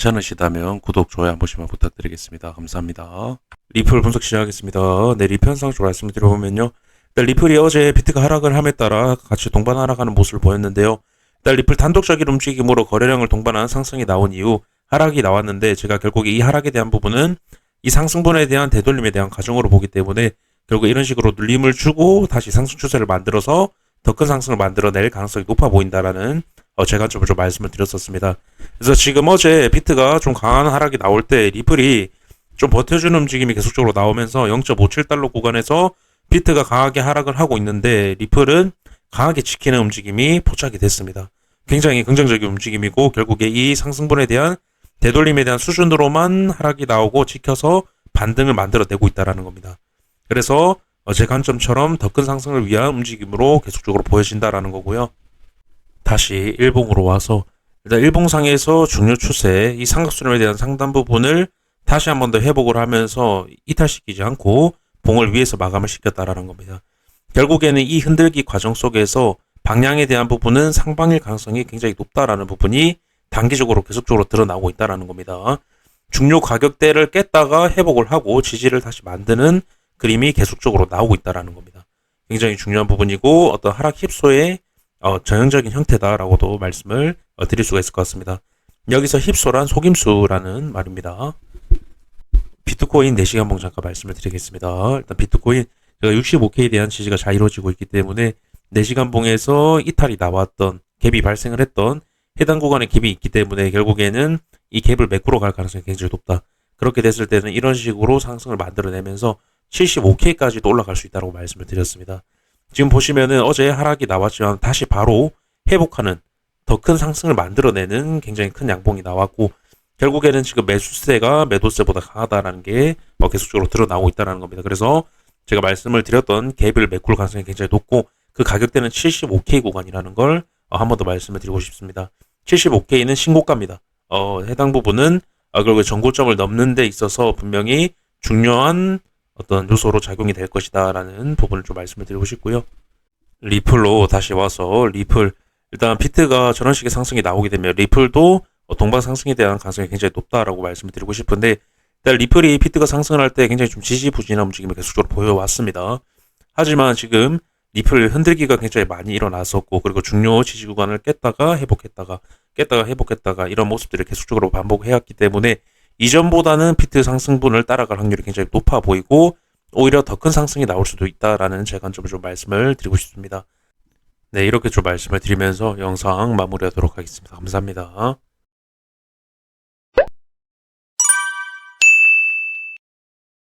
괜찮으시다면 구독, 좋아요 한 번씩만 부탁드리겠습니다. 감사합니다. 리플 분석 시작하겠습니다. 네, 리플 현상 좀 말씀을 드려보면요. 일단 리플이 어제 비트가 하락을 함에 따라 같이 동반 하락하는 모습을 보였는데요. 일단 리플 단독적인 움직임으로 거래량을 동반한 상승이 나온 이후 하락이 나왔는데 제가 결국 이 하락에 대한 부분은 이 상승분에 대한 되돌림에 대한 과정으로 보기 때문에 결국 이런 식으로 눌림을 주고 다시 상승 추세를 만들어서 더 큰 상승을 만들어낼 가능성이 높아 보인다라는 어, 제 관점을 좀 말씀을 드렸었습니다. 그래서 지금 어제 비트가 좀 강한 하락이 나올 때 리플이 좀 버텨주는 움직임이 계속적으로 나오면서 0.57달러 구간에서 비트가 강하게 하락을 하고 있는데 리플은 강하게 지키는 움직임이 포착이 됐습니다. 굉장히 긍정적인 움직임이고 결국에 이 상승분에 대한 되돌림에 대한 수준으로만 하락이 나오고 지켜서 반등을 만들어내고 있다라는 겁니다. 그래서 어, 제 관점처럼 더 큰 상승을 위한 움직임으로 계속적으로 보여진다라는 거고요. 다시 일봉으로 와서 일단 일봉상에서 중요 추세 이 삼각수렴에 대한 상단 부분을 다시 한 번 더 회복을 하면서 이탈시키지 않고 봉을 위에서 마감을 시켰다라는 겁니다. 결국에는 이 흔들기 과정 속에서 방향에 대한 부분은 상방일 가능성이 굉장히 높다라는 부분이 단기적으로 계속적으로 드러나고 있다라는 겁니다. 중요 가격대를 깼다가 회복을 하고 지지를 다시 만드는 그림이 계속적으로 나오고 있다라는 겁니다. 굉장히 중요한 부분이고 어떤 하락 힙소의 어, 전형적인 형태다라고도 말씀을 어, 드릴 수가 있을 것 같습니다. 여기서 힙소란 속임수라는 말입니다. 비트코인 4시간 봉 잠깐 말씀을 드리겠습니다. 일단 비트코인 제가 65K에 대한 지지가 잘 이루어지고 있기 때문에 4시간 봉에서 이탈이 나왔던 갭이 발생을 했던 해당 구간에 갭이 있기 때문에 결국에는 이 갭을 메꾸러 갈 가능성이 굉장히 높다. 그렇게 됐을 때는 이런 식으로 상승을 만들어내면서 75K까지도 올라갈 수 있다고 말씀을 드렸습니다. 지금 보시면은 어제 하락이 나왔지만 다시 바로 회복하는 더 큰 상승을 만들어내는 굉장히 큰 양봉이 나왔고 결국에는 지금 매수세가 매도세보다 강하다라는 게 어, 계속적으로 드러나고 있다는 겁니다. 그래서 제가 말씀을 드렸던 갭을 메꿀 가능성이 굉장히 높고 그 가격대는 75K 구간이라는 걸 어, 한번 더 말씀을 드리고 싶습니다. 75K는 신고가입니다. 어, 해당 부분은 어, 결국 전고점을 넘는 데 있어서 분명히 중요한 어떤 요소로 작용이 될 것이다라는 부분을 좀 말씀을 드리고 싶고요. 리플로 다시 와서 리플 일단 비트가 저런 식의 상승이 나오게 되면 리플도 어, 동반 상승에 대한 가능성이 굉장히 높다라고 말씀을 드리고 싶은데 일단 리플이 비트가 상승을 할 때 굉장히 좀 지지부진한 움직임을 계속적으로 보여왔습니다. 하지만 지금 리플 흔들기가 굉장히 많이 일어났었고 그리고 중요 지지 구간을 깼다가 회복했다가 깼다가 회복했다가 이런 모습들을 계속적으로 반복해왔기 때문에 이전보다는 비트 상승분을 따라갈 확률이 굉장히 높아 보이고 오히려 더 큰 상승이 나올 수도 있다라는 제 관점을 좀 말씀을 드리고 싶습니다. 네, 이렇게 좀 말씀을 드리면서 영상 마무리하도록 하겠습니다. 감사합니다.